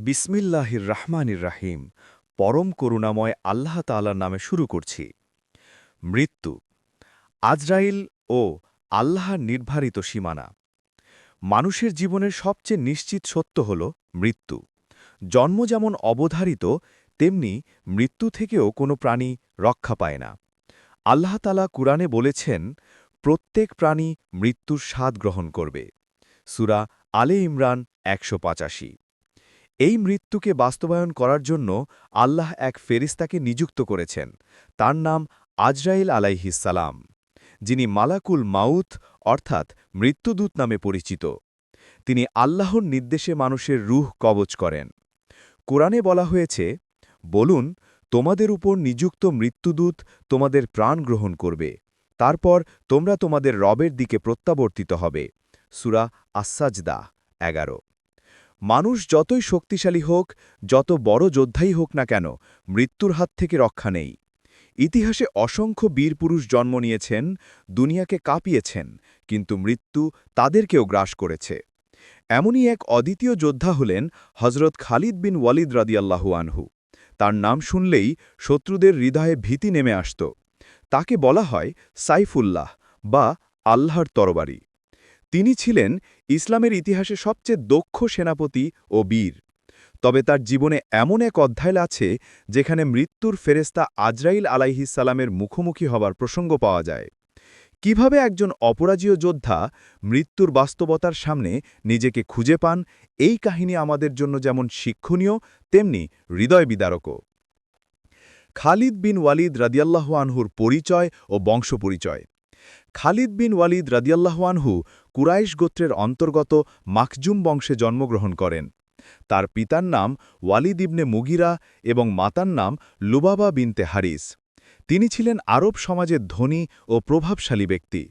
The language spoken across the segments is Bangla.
বিসমিল্লাহির রাহমানির রাহিম, পরম করুণাময় আল্লাহ তাআলার নামে শুরু করছি। মৃত্যু, আজরাইল ও আল্লাহর নির্ধারিত সীমানা। মানুষের জীবনের সবচেয়ে নিশ্চিত সত্য হল মৃত্যু। জন্ম যেমন অবধারিত, তেমনি মৃত্যু থেকেও কোনো প্রাণী রক্ষা পায় না। আল্লাহ তালা কুরআনে বলেছেন, প্রত্যেক প্রাণী মৃত্যুর স্বাদ গ্রহণ করবে। সুরা আলে ইমরান একশো পঁচাশি। এই মৃত্যুকে বাস্তবায়ন করার জন্য আল্লাহ এক ফেরিস্তাকে নিযুক্ত করেছেন। তার নাম আজরাইল আলাইহিসালাম যিনি মালাকুল মাউথ অর্থাৎ মৃত্যুদূত নামে পরিচিত। তিনি আল্লাহর নির্দেশে মানুষের রুহ কবচ করেন। কোরআনে বলা হয়েছে, বলুন, তোমাদের উপর নিযুক্ত মৃত্যুদূত তোমাদের প্রাণ গ্রহণ করবে। তারপর তোমরা তোমাদের রবের দিকে প্রত্যাবর্তিত হবে। সুরা আসাজদা এগারো। মানুষ যতই শক্তিশালী হোক, যত বড় যোদ্ধাই হোক না কেন, মৃত্যুর হাত থেকে রক্ষা নেই। ইতিহাসে অসংখ্য বীরপুরুষ জন্ম নিয়েছেন, দুনিয়াকে কাঁপিয়েছেন, কিন্তু মৃত্যু তাদেরকেও গ্রাস করেছে। এমনই এক অদ্বিতীয় যোদ্ধা হলেন হজরত খালিদ বিন ওয়ালিদ রাদিয়াল্লাহু আনহু। তার নাম শুনলেই শত্রুদের হৃদয়ে ভীতি নেমে আসত। তাকে বলা হয় সাইফুল্লাহ বা আল্লাহর তরবারি। তিনি ছিলেন ইসলামের ইতিহাসে সবচেয়ে দক্ষ সেনাপতি ও বীর। তবে তার জীবনে এমন এক অধ্যায় আছে, যেখানে মৃত্যুর ফেরেস্তা আজরাইল আলাইহিসালামের মুখোমুখি হবার প্রসঙ্গ পাওয়া যায়। কীভাবে একজন অপরাজীয় যোদ্ধা মৃত্যুর বাস্তবতার সামনে নিজেকে খুঁজে পান, এই কাহিনী আমাদের জন্য যেমন শিক্ষণীয়, তেমনি হৃদয় বিদারকও। খালিদ বিন ওয়ালিদ রাদিয়াল্লাহ আনহুর পরিচয় ও বংশপরিচয়। খালিদ বিন ওয়ালিদ রাদিয়াল্লাহওয়ানহু কুরাইশ গোত্রের অন্তর্গত মাকজুম বংশে জন্মগ্রহণ করেন। তার পিতার নাম ওয়ালিদ ইবনে মুগিরা এবং মাতার নাম লুবাবা বিনতে হারিস। তিনি ছিলেন আরব সমাজের ধনী ও প্রভাবশালী ব্যক্তি।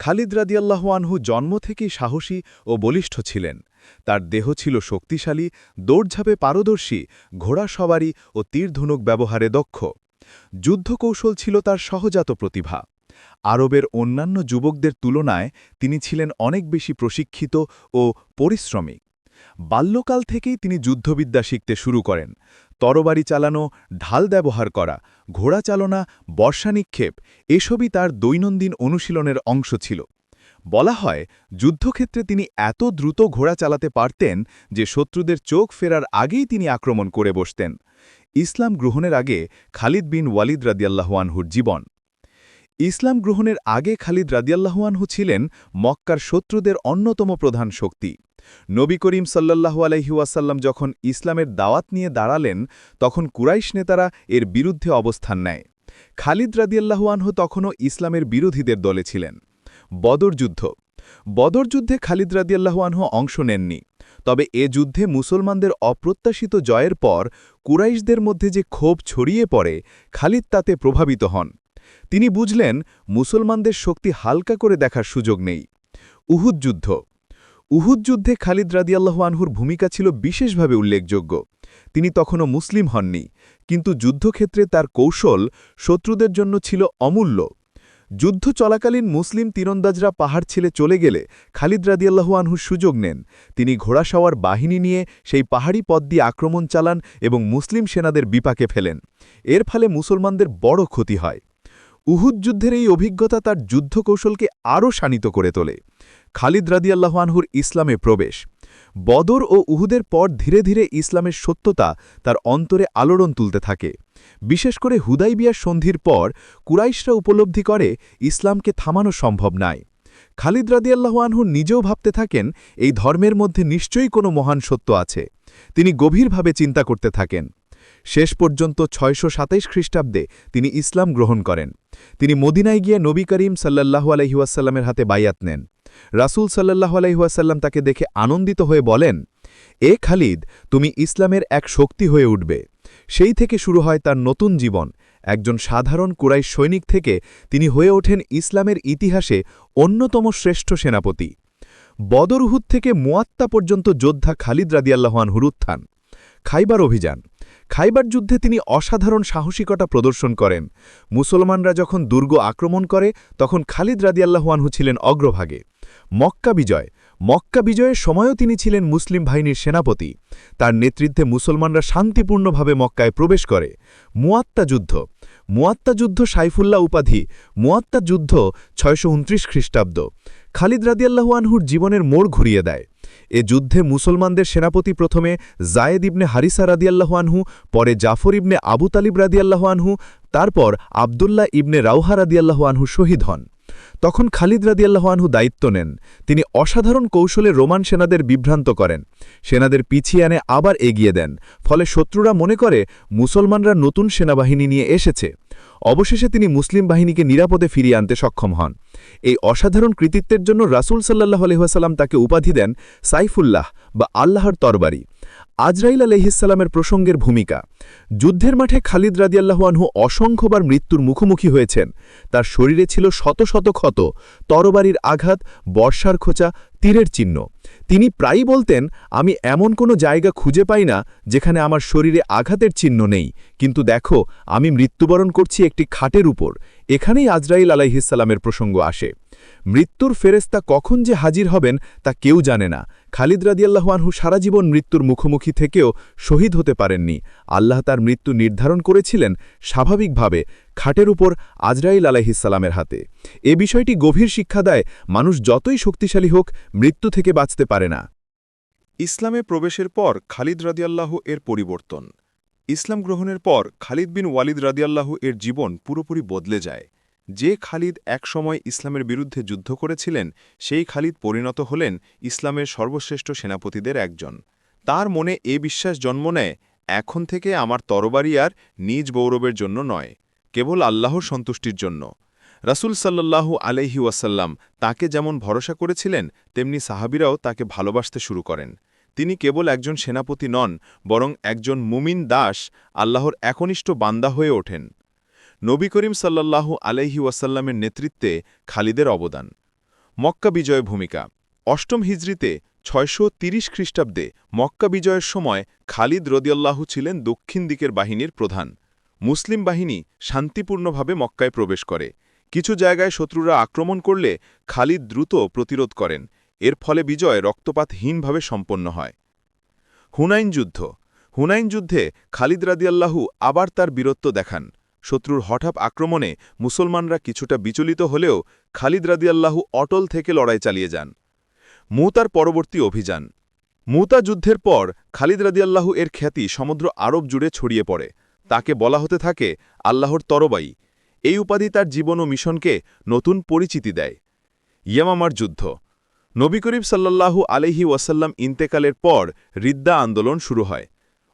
খালিদ রাদিয়াল্লাহওয়ানহু জন্ম থেকেই সাহসী ও বলিষ্ঠ ছিলেন। তার দেহ ছিল শক্তিশালী, দৌড়ঝাঁপে পারদর্শী, ঘোড়া সবারি ও তীরধনুক ব্যবহারে দক্ষ। যুদ্ধকৌশল ছিল তার সহজাত প্রতিভা। আরবের অন্যান্য যুবকদের তুলনায় তিনি ছিলেন অনেক বেশি প্রশিক্ষিত ও পরিশ্রমী। বাল্যকাল থেকেই তিনি যুদ্ধবিদ্যা শিখতে শুরু করেন। তরবারি চালানো, ঢাল ব্যবহার করা, ঘোড়া চালনা, বর্ষা নিক্ষেপ, এসবই তার দৈনন্দিন অনুশীলনের অংশ ছিল। বলা হয়, যুদ্ধক্ষেত্রে তিনি এত দ্রুত ঘোড়া চালাতে পারতেন যে শত্রুদের চোখ ফেরার আগেই তিনি আক্রমণ করে বসতেন। ইসলাম গ্রহণের আগে খালিদ বিন ওয়ালিদ রাদিয়াল্লাহওয়ানহুর জীবন ইসলাম গ্রহণের আগে খালিদ রাদিয়াল্লাহুয়ানহু ছিলেন মক্কার শত্রুদের অন্যতম প্রধান শক্তি। নবী করিম সাল্লাহু আলহিউসাল্লাম যখন ইসলামের দাওয়াত নিয়ে দাঁড়ালেন, তখন কুরাইশ নেতারা এর বিরুদ্ধে অবস্থান নেয়। খালিদ রাদিয়াল্লাহুয়ানহু তখনও ইসলামের বিরোধীদের দলে ছিলেন। বদর যুদ্ধ। বদর যুদ্ধে খালিদ রাদিয়াল্লাহুয়ানহু অংশ নেননি। তবে এ যুদ্ধে মুসলমানদের অপ্রত্যাশিত জয়ের পর কুরাইশদের মধ্যে যে ক্ষোভ ছড়িয়ে পড়ে, খালিদ তাতে প্রভাবিত হন। তিনি বুঝলেন মুসলমানদের শক্তি হালকা করে দেখার সুযোগ নেই। উহুদ যুদ্ধ। উহুদ যুদ্ধে খালিদ রাদিয়াল্লাহ আনহুর ভূমিকা ছিল বিশেষভাবে উল্লেখযোগ্য। তিনি তখনও মুসলিম হননি, কিন্তু যুদ্ধক্ষেত্রে তার কৌশল শত্রুদের জন্য ছিল অমূল্য। যুদ্ধ চলাকালীন মুসলিম তীরন্দাজরা পাহাড় ছেলে চলে গেলে খালিদ রাদিয়াল্লাহু আনহুর সুযোগ নেন। তিনি ঘোড়াসওয়ার বাহিনী নিয়ে সেই পাহাড়ি পথ দিয়ে আক্রমণ চালান এবং মুসলিম সেনাদের বিপাকে ফেলেন। এর ফলে মুসলমানদের বড় ক্ষতি হয়। উহুদ যুদ্ধের এই অভিজ্ঞতা তার যুদ্ধকৌশলকে আরও শানিত করে তোলে। খালিদ রাদিয়াল্লাহানহুর ইসলামে প্রবেশ। বদর ও উহুদের পর ধীরে ধীরে ইসলামের সত্যতা তার অন্তরে আলোড়ন তুলতে থাকে। বিশেষ করে হুদাইবিয়ার সন্ধির পর কুরাইশরা উপলব্ধি করে, ইসলামকে থামানো সম্ভব নয় খালিদ রাদিয়াল্লাহানহু নিজেও ভাবতে থাকেন, এই ধর্মের মধ্যে নিশ্চয়ই কোনো মহান সত্য আছে। তিনি গভীরভাবে চিন্তা করতে থাকেন। শেষ পর্যন্ত ছয়শো সাতাইশ খ্রিস্টাব্দে তিনি ইসলাম গ্রহণ করেন। তিনি মদিনায় গিয়ে নবী করিম সাল্লাহু আলহিউসাল্লামের হাতে বাইয়াত নেন। রাসুল সাল্লাহ আলহিউসাল্লাম তাকে দেখে আনন্দিত হয়ে বলেন, এ খালিদ, তুমি ইসলামের এক শক্তি হয়ে উঠবে। সেই থেকে শুরু হয় তার নতুন জীবন। একজন সাধারণ কুরাই সৈনিক থেকে তিনি হয়ে ওঠেন ইসলামের ইতিহাসে অন্যতম শ্রেষ্ঠ সেনাপতি। বদরহুদ থেকে মুয়াত্তা পর্যন্ত যোদ্ধা খালিদ রাদিয়াল্লাহান হুরুত্থান খাইবার অভিযান। খাইবার যুদ্ধে তিনি অসাধারণ সাহসিকতা প্রদর্শন করেন। মুসলমানরা যখন দুর্গ আক্রমণ করে, তখন খালিদ রাদিয়াল্লাহুয়ানহু ছিলেন অগ্রভাগে। মক্কা বিজয়। মক্কা বিজয়ের সময়ও তিনি ছিলেন মুসলিম বাহিনীর সেনাপতি। তার নেতৃত্বে মুসলমানরা শান্তিপূর্ণভাবে মক্কায় প্রবেশ করে। মুয়াত্তা যুদ্ধ। মুয়াত্তা যুদ্ধ সাইফুল্লাহ উপাধি। মুয়াত্তা যুদ্ধ ছয়শো উনত্রিশ খ্রিস্টাব্দ। খালিদ রাদিয়াল্লাহু আনহুর জীবনের মোড় ঘুরিয়ে দেয়। এ যুদ্ধে মুসলমানদের সেনাপতি প্রথমে জায়েদ ইবনে হারিসা রাদিয়াল্লাহানহু পরে জাফর ইবনে আবু তালিব রাদিয়াল্লাহানহু তারপর আবদুল্লাহ ইবনে রাউহা রাদিয়াল্লাহানহু শহীদ হন। তখন খালিদ রাদিয়াল্লাহু আনহু দায়িত্ব নেন। তিনি অসাধারণ কৌশলে রোমান সেনাদের বিভ্রান্ত করেন। সেনাদের পিছিয়ে আনে আবার এগিয়ে দেন। ফলে শত্রুরা মনে করে, মুসলমানরা নতুন সেনাবাহিনী নিয়ে এসেছে। অবশেষে তিনি মুসলিম বাহিনীকে নিরাপদে ফিরিয়ে আনতে সক্ষম হন। এই অসাধারণ কৃতিত্বের জন্য রাসূল সাল্লাহ আলহিহাসাল্লাম তাকে উপাধি দেন সাইফুল্লাহ বা আল্লাহর তরবারি। আজরাইল আলহিসাল্লামের প্রসঙ্গের ভূমিকা। যুদ্ধের মাঠে খালিদ রাদিয়াল্লাহুয়ানহু অসংখ্যবার মৃত্যুর মুখোমুখি হয়েছেন। তার শরীরে ছিল শত শত ক্ষত, তরবারির আঘাত, বর্ষার খোঁচা, তীরের চিহ্ন। তিনি প্রায়ই বলতেন, আমি এমন কোনো জায়গা খুঁজে পাই না যেখানে আমার শরীরে আঘাতের চিহ্ন নেই। কিন্তু দেখো, আমি মৃত্যুবরণ করছি একটি খাটের উপর। এখানেই আজরাইল আলাইহিসাল্লামের প্রসঙ্গ আসে। মৃত্যুর ফেরেস্তা কখন যে হাজির হবেন তা কেউ জানে না। খালিদ রাদিয়াল্লাহুয়ানহু সারা জীবন মৃত্যুর মুখোমুখি থেকেও শহীদ হতে পারেননি। আল্লাহ তার মৃত্যু নির্ধারণ করেছিলেন স্বাভাবিকভাবে খাটের উপর আজরাইল আলাইহিসাল্লামের হাতে। এ বিষয়টি গভীর শিক্ষা দেয়, মানুষ যতই শক্তিশালী হোক, মৃত্যু থেকে বাঁচতে পারে না। ইসলামে প্রবেশের পর খালিদ রাদিয়াল্লাহ এর পরিবর্তন। ইসলাম গ্রহণের পর খালিদ বিন ওয়ালিদ রাদিয়াল্লাহ এর জীবন পুরোপুরি বদলে যায়। যে খালিদ একসময় ইসলামের বিরুদ্ধে যুদ্ধ করেছিলেন, সেই খালিদ পরিণত হলেন ইসলামের সর্বশ্রেষ্ঠ সেনাপতিদের একজন। তার মনে এ বিশ্বাস জন্ম নেয়, এখন থেকে আমার তরবারি আর নিজ গৌরবের জন্য নয়, কেবল আল্লাহর সন্তুষ্টির জন্য। রাসূল সাল্লাল্লাহু আলাইহি ওয়াসাল্লাম তাকে যেমন ভরসা করেছিলেন, তেমনি সাহাবিরাও তাকে ভালোবাসতে শুরু করেন। তিনি কেবল একজন সেনাপতি নন, বরং একজন মুমিন দাস, আল্লাহর একনিষ্ঠ বান্দা হয়ে ওঠেন। নবী করিম সাল্লাল্লাহু আলাইহি ওয়াসাল্লামের নেতৃত্বে খালিদের অবদান। মক্কা বিজয় ভূমিকা। অষ্টম ছয়শো তিরিশ খ্রিস্টাব্দে মক্কা বিজয়ের সময় খালিদ রদিয়াল্লাহু ছিলেন দক্ষিণ দিকের বাহিনীর প্রধান। মুসলিম বাহিনী শান্তিপূর্ণভাবে মক্কায় প্রবেশ করে। কিছু জায়গায় শত্রুরা আক্রমণ করলে খালিদ দ্রুত প্রতিরোধ করেন। এর ফলে বিজয় রক্তপাতহীনভাবে সম্পন্ন হয়। হুনাইন যুদ্ধ। হুনাইন যুদ্ধে খালিদ রাদিয়াল্লাহু আবার তার বীরত্ব দেখান। শত্রুর হঠাৎ আক্রমণে মুসলমানরা কিছুটা বিচলিত হলেও খালিদ রাদিয়াল্লাহু অটল থেকে লড়াই চালিয়ে যান। মুতার পরবর্তী অভিযান। মুতা যুদ্ধের পর খালিদ রাদিয়াল্লাহু এর খ্যাতি সমুদ্র আরব জুড়ে ছড়িয়ে পড়ে। তাকে বলা হতে থাকে আল্লাহর তরবাই এই উপাধি তার জীবন ও মিশনকে নতুন পরিচিতি দেয়। ইয়ামামার যুদ্ধ। নবী করিম সাল্লাল্লাহু আলহি ওয়াসাল্লাম ইন্তেকালের পর রিদ্দা আন্দোলন শুরু হয়।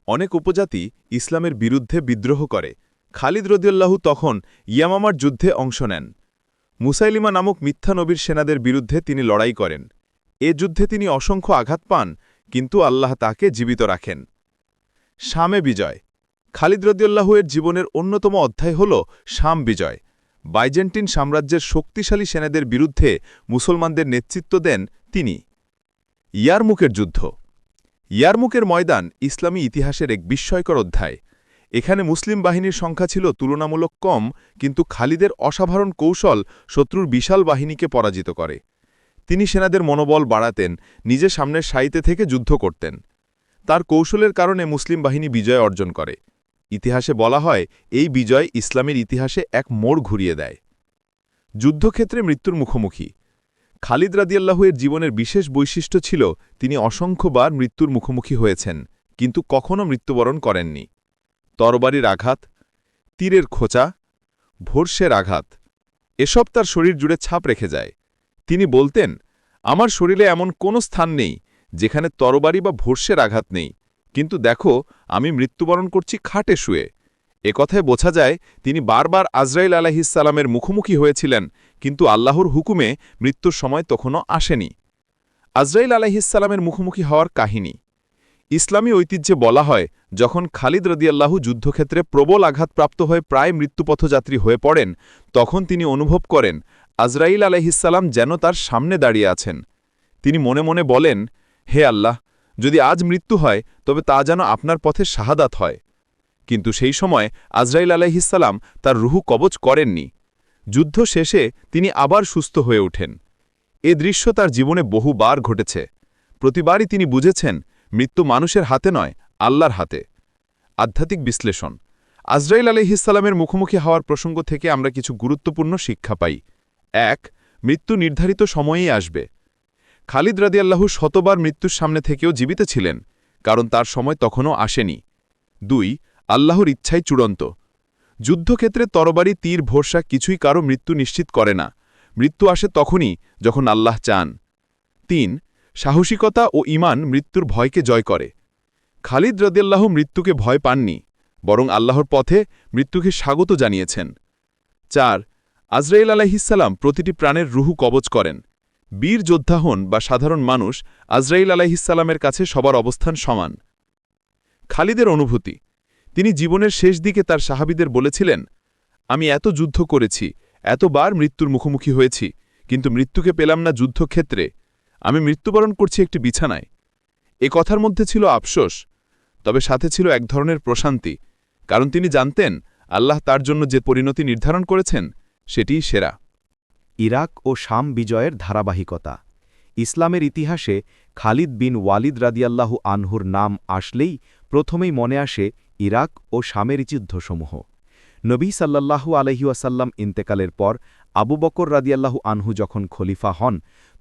অনেক উপজাতি ইসলামের বিরুদ্ধে বিদ্রোহ করে। খালিদ রদিয়াল্লাহু তখন ইয়ামামার যুদ্ধে অংশ নেন। মুসাইলিমা নামক মিথ্যা নবীর সেনাদের বিরুদ্ধে তিনি লড়াই করেন। এ যুদ্ধে তিনি অসংখ্য আঘাত পান, কিন্তু আল্লাহ তাকে জীবিত রাখেন। শামে বিজয়। খালিদ রদিয়াল্লাহু এর জীবনের অন্যতম অধ্যায় হল শাম বিজয়। বাইজেন্টিন সাম্রাজ্যের শক্তিশালী সেনাদের বিরুদ্ধে মুসলমানদের নেতৃত্ব দেন তিনি। ইয়ারমুকের যুদ্ধ। ইয়ারমুকের ময়দান ইসলামী ইতিহাসের এক বিস্ময়কর অধ্যায়। এখানে মুসলিম বাহিনীর সংখ্যা ছিল তুলনামূলক কম, কিন্তু খালিদের অসাধারণ কৌশল শত্রুর বিশাল বাহিনীকে পরাজিত করে। তিনি সেনাদের মনোবল বাড়াতেন নিজে সামনের সাইতে থেকে যুদ্ধ করতেন। তার কৌশলের কারণে মুসলিম বাহিনী বিজয় অর্জন করে। ইতিহাসে বলা হয়, এই বিজয় ইসলামের ইতিহাসে এক মোড় ঘুরিয়ে দেয়। যুদ্ধক্ষেত্রে মৃত্যুর মুখোমুখি। খালিদ রাদিয়াল্লাহু এর জীবনের বিশেষ বৈশিষ্ট্য ছিল, তিনি অসংখ্যবার মৃত্যুর মুখোমুখি হয়েছেন, কিন্তু কখনও মৃত্যুবরণ করেননি। তরবারির আঘাত, তীরের খোঁচা ভোর্ষের আঘাত, এসব তার শরীর জুড়ে ছাপ রেখে যায়। তিনি বলতেন, আমার শরীরে এমন কোনো স্থান নেই যেখানে তরবারি বা ভোর্ষের আঘাত নেই। কিন্তু দেখো, আমি মৃত্যুবরণ করছি খাটে শুয়ে। কথায় বোঝা যায়, তিনি বারবার আজরাইল আলাহিসাল্লামের মুখোমুখি হয়েছিলেন, কিন্তু আল্লাহর হুকুমে মৃত্যুর সময় তখনও আসেনি। আজরাইল আলাহিসাল্লামের মুখোমুখি হওয়ার কাহিনী। ইসলামী ঐতিহ্যে বলা হয়, যখন খালিদ রদিয়াল্লাহু যুদ্ধক্ষেত্রে প্রবল আঘাতপ্রাপ্ত হয়ে প্রায় মৃত্যুপথযাত্রী হয়ে পড়েন, তখন তিনি অনুভব করেন, আজরাইল আলহিসাল্লাম যেন তার সামনে দাঁড়িয়ে আছেন। তিনি মনে মনে বলেন, হে আল্লাহ, যদি আজ মৃত্যু হয়, তবে তা যেন আপনার পথে শাহাদাত হয়। কিন্তু সেই সময় আজরাইল আলাইহিসাল্লাম তার রুহু কবচ করেননি। যুদ্ধ শেষে তিনি আবার সুস্থ হয়ে ওঠেন। এ দৃশ্য তার জীবনে বহুবার ঘটেছে। প্রতিবারই তিনি বুঝেছেন মৃত্যু মানুষের হাতে নয়, আল্লাহর হাতে। আধ্যাত্মিক বিশ্লেষণ। আজরাইল আলহিসাল্লামের মুখোমুখি হওয়ার প্রসঙ্গ থেকে আমরা কিছু গুরুত্বপূর্ণ শিক্ষা পাই। এক, মৃত্যু নির্ধারিত সময়েই আসবে। খালিদ রাদিয়াল্লাহু শতবার মৃত্যুর সামনে থেকেও জীবিত ছিলেন, কারণ তার সময় তখনও আসেনি। দুই, আল্লাহর ইচ্ছাই চূড়ান্ত। যুদ্ধক্ষেত্রে তরবারি, তীর, ভরসা কিছুই কারও মৃত্যু নিশ্চিত করে না। মৃত্যু আসে তখনই যখন আল্লাহ চান। তিন সাহসিকতা ও ইমান মৃত্যুর ভয়কে জয় করে। খালিদ রদিয়াল্লাহ মৃত্যুকে ভয় পাননি, বরং আল্লাহর পথে মৃত্যুকে স্বাগত জানিয়েছেন। চার, আজরাইল আলাইহিসাল্লাম প্রতিটি প্রাণের রুহু কবচ করেন। বীর যোদ্ধা হন বা সাধারণ মানুষ, আজরাইল আলাইহিসাল্লামের কাছে সবার অবস্থান সমান। খালিদের অনুভূতি, তিনি জীবনের শেষ দিকে তার সাহাবিদের বলেছিলেন, আমি এত যুদ্ধ করেছি, এতবার মৃত্যুর মুখোমুখি হয়েছি, কিন্তু মৃত্যুকে পেলাম না যুদ্ধক্ষেত্রে। আমি মৃত্যুবরণ করছি একটি বিছানায়। এ কথার মধ্যে ছিল আফসোস, তবে সাথে ছিল এক ধরনের প্রশান্তি, কারণ তিনি জানতেন আল্লাহ তার জন্য যে পরিণতি নির্ধারণ করেছেন, সেটিই সেরা। ইরাক ও শাম বিজয়ের ধারাবাহিকতা। ইসলামের ইতিহাসে খালিদ বিন ওয়ালিদ রাদিয়াল্লাহু আনহুর নাম আসলেই প্রথমেই মনে আসে ইরাক ও শামের যুদ্ধসমূহ নবী সাল্লাল্লাহু আলহিউসাল্লাম ইন্তেকালের পর আবু বকর রাদিয়াল্লাহু আনহু যখন খলিফা হন,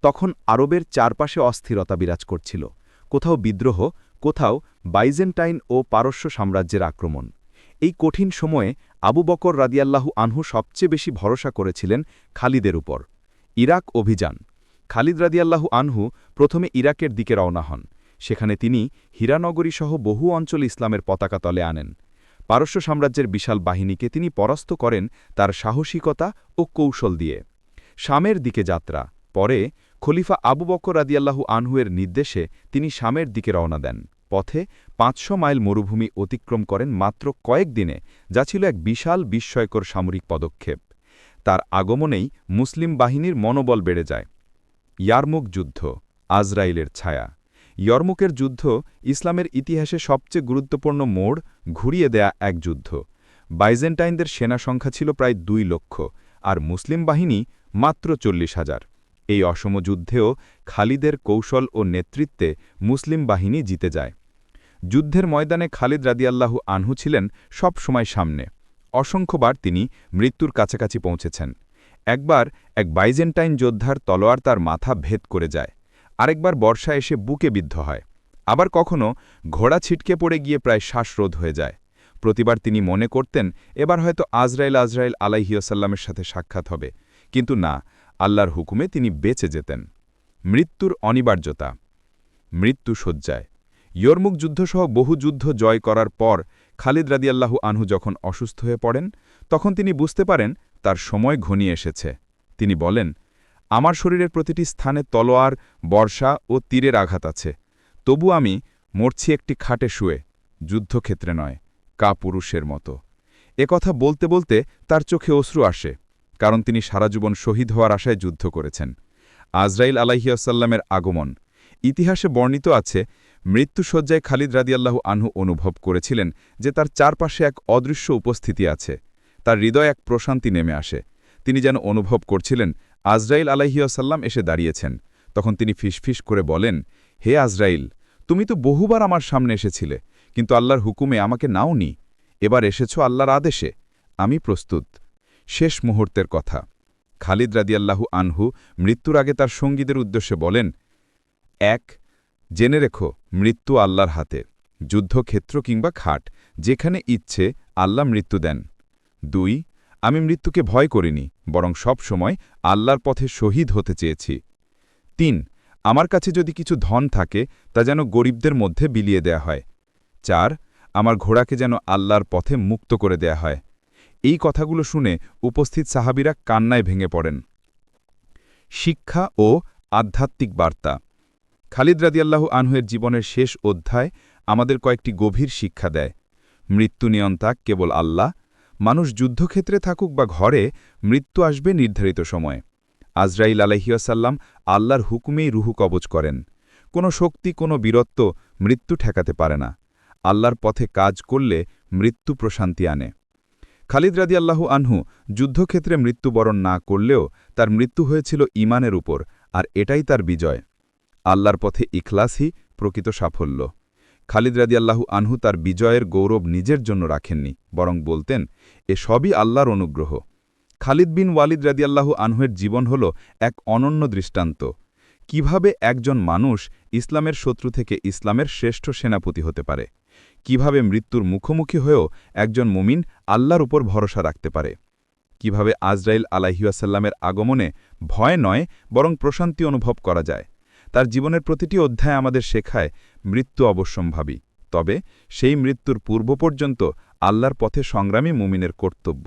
তখন আরবের চারপাশে অস্থিরতা বিরাজ করছিল। কোথাও বিদ্রোহ, কোথাও বাইজেন্টাইন ও পারস্য সাম্রাজ্যের আক্রমণ। এই কঠিন সময়ে আবু বকর রাদিয়াল্লাহু আনহু সবচেয়ে বেশি ভরসা করেছিলেন খালিদের উপর। ইরাক অভিযান। খালিদ রাদিয়াল্লাহু আনহু প্রথমে ইরাকের দিকে রওনা হন। সেখানে তিনি হীরানগরীসহ বহু অঞ্চল ইসলামের পতাকা তলে আনেন। পারস্য সাম্রাজ্যের বিশাল বাহিনীকে তিনি পরাস্ত করেন তার সাহসিকতা ও কৌশল দিয়ে। শামের দিকে যাত্রা। পরে খলিফা আবু বকর রাদিয়াল্লাহু আনহুয়ের নির্দেশে তিনি শামের দিকে রওনা দেন। পথে পাঁচশো মাইল মরুভূমি অতিক্রম করেন মাত্র কয়েক দিনে, যা ছিল এক বিশাল বিস্ময়কর সামরিক পদক্ষেপ। তার আগমনেই মুসলিম বাহিনীর মনোবল বেড়ে যায়। ইয়ারমুক যুদ্ধ, আজরাইলের ছায়া। ইয়র্মুকের যুদ্ধ ইসলামের ইতিহাসে সবচেয়ে গুরুত্বপূর্ণ মোড়, ঘুরিয়ে দেয়া এক যুদ্ধ। বাইজেন্টাইনদের সেনা সংখ্যা ছিল প্রায় দুই লক্ষ, আর মুসলিম বাহিনী মাত্র চল্লিশ হাজার। এই অসম যুদ্ধেও খালিদের কৌশল ও নেতৃত্বে মুসলিম বাহিনী জিতে যায়। যুদ্ধের ময়দানে খালিদ রাদিয়াল্লাহু আনহু ছিলেন সব সময় সামনে। অসংখ্যবার তিনি মৃত্যুর কাছাকাছি পৌঁছেছেন। একবার এক বাইজেন্টাইন যোদ্ধার তলোয়ার তার মাথা ভেদ করে যায়। আরেকবার বর্ষা এসে বুকে বিদ্ধ হয়। আবার কখনো ঘোড়া ছিটকে পড়ে গিয়ে প্রায় শ্বাসরোধ হয়ে যায়। প্রতিবার তিনি মনে করতেন, এবার হয়তো আজরাইল আজরাইল আলাইহিয়াসাল্লামের সাথে সাক্ষাৎ হবে। কিন্তু না, আল্লাহর হুকুমে তিনি বেঁচে যেতেন। মৃত্যুর অনিবার্যতা। মৃত্যু শয্যায়। ইয়র্মুক যুদ্ধসহ বহু যুদ্ধ জয় করার পর খালিদ রাদিয়াল্লাহু আনহু যখন অসুস্থ হয়ে পড়েন, তখন তিনি বুঝতে পারেন, তার সময় ঘনিয়ে এসেছে। তিনি বলেন আমার শরীরের প্রতিটি স্থানে তলোয়ার, বর্ষা ও তীরের আঘাত আছে। তবু আমি মরছি একটি খাটে শুয়ে, যুদ্ধক্ষেত্রে নয় কা পুরুষের মতো কথা বলতে বলতে তার চোখে অশ্রু আসে, কারণ তিনি সারা জীবন শহীদ হওয়ার আশায় যুদ্ধ করেছেন। আজরাইল আলাহিয়াসাল্লামের আগমন। ইতিহাসে বর্ণিত আছে মৃত্যুসজ্জায় খালিদ রাদিয়াল্লাহু আনহু অনুভব করেছিলেন যে তার চারপাশে এক অদৃশ্য উপস্থিতি আছে। তার হৃদয় এক প্রশান্তি নেমে আসে। তিনি যেন অনুভব করছিলেন আজরাইল আলাহিয়াসাল্লাম এসে দাঁড়িয়েছেন। তখন তিনি ফিসফিস করে বলেন, হে আজরাইল, তুমি তো বহুবার আমার সামনে এসেছিলে, কিন্তু আল্লাহর হুকুমে আমাকে নাওনি। এবার এসেছ আল্লাহর আদেশে। আমি প্রস্তুত। শেষ মুহূর্তের কথা। খালিদ রাদিয়াল্লাহু আনহু মৃত্যুর আগে তার সঙ্গীদের উদ্দেশ্যে বলেন, এক, জেনে রেখো, মৃত্যু আল্লাহর হাতে। যুদ্ধক্ষেত্র কিংবা খাট, যেখানে ইচ্ছে, আল্লাহ মৃত্যু দেন। দুই আমি মৃত্যুকে ভয় করিনি, বরং সব সময় আল্লাহর পথে শহীদ হতে চেয়েছি। তিন, আমার কাছে যদি কিছু ধন থাকে, তা যেন গরিবদের মধ্যে বিলিয়ে দেয়া হয়। চার, আমার ঘোড়াকে যেন আল্লাহর পথে মুক্ত করে দেয়া হয়। এই কথাগুলো শুনে উপস্থিত সাহাবিরা কান্নায় ভেঙে পড়েন। শিক্ষা ও আধ্যাত্মিক বার্তা। খালিদ রাদিয়াল্লাহু আনহুয়ের জীবনের শেষ অধ্যায় আমাদের কয়েকটি গভীর শিক্ষা দেয়। মৃত্যু নিয়ন্তা কেবল আল্লাহ মানুষ যুদ্ধক্ষেত্রে থাকুক বা ঘরে, মৃত্যু আসবে নির্ধারিত সময়ে। আজরাইল আলহিয়াসাল্লাম আল্লাহর হুকুমেই রুহু কবচ করেন। কোনো শক্তি, কোনো বীরত্ব মৃত্যু ঠেকাতে পারে না। আল্লাহর পথে কাজ করলে মৃত্যু প্রশান্তি আনে। খালিদ রাদিয়াল্লাহু আনহু যুদ্ধক্ষেত্রে মৃত্যুবরণ না করলেও তার মৃত্যু হয়েছিল ইমানের উপর, আর এটাই তার বিজয়। আল্লাহর পথে ইখলাসই প্রকৃত সাফল্য। খালিদ রাদিয়াল্লাহু আনহু তার বিজয়ের গৌরব নিজের জন্য রাখেননি, বরং বলতেন, এ সবই আল্লাহর অনুগ্রহ। খালিদ বিন ওয়ালিদ রাদিয়াল্লাহু আনহুয়ের জীবন হল এক অনন্য দৃষ্টান্ত। কীভাবে একজন মানুষ ইসলামের শত্রু থেকে ইসলামের শ্রেষ্ঠ সেনাপতি হতে পারে? কীভাবে মৃত্যুর মুখোমুখি হয়েও একজন মুমিন আল্লাহর উপর ভরসা রাখতে পারে? কীভাবে আজরাইল আলাহিউসাল্লামের আগমনে ভয় নয়, বরং প্রশান্তি অনুভব করা যায়? তার জীবনের প্রতিটি অধ্যায় আমাদের শেখায়, মৃত্যু অবশ্যম্ভাবী। তবে সেই মৃত্যুর পূর্ব পর্যন্ত আল্লাহর পথে সংগ্রামী মুমিনের কর্তব্য।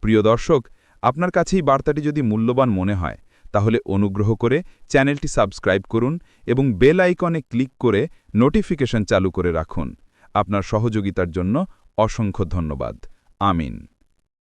প্রিয় দর্শক, আপনার কাছেই বার্তাটি যদি মূল্যবান মনে হয়, তাহলে অনুগ্রহ করে চ্যানেলটি সাবস্ক্রাইব করুন এবং বেল আইকনে ক্লিক করে নোটিফিকেশন চালু করে রাখুন। আপনার সহযোগিতার জন্য অসংখ্য ধন্যবাদ। আমিন।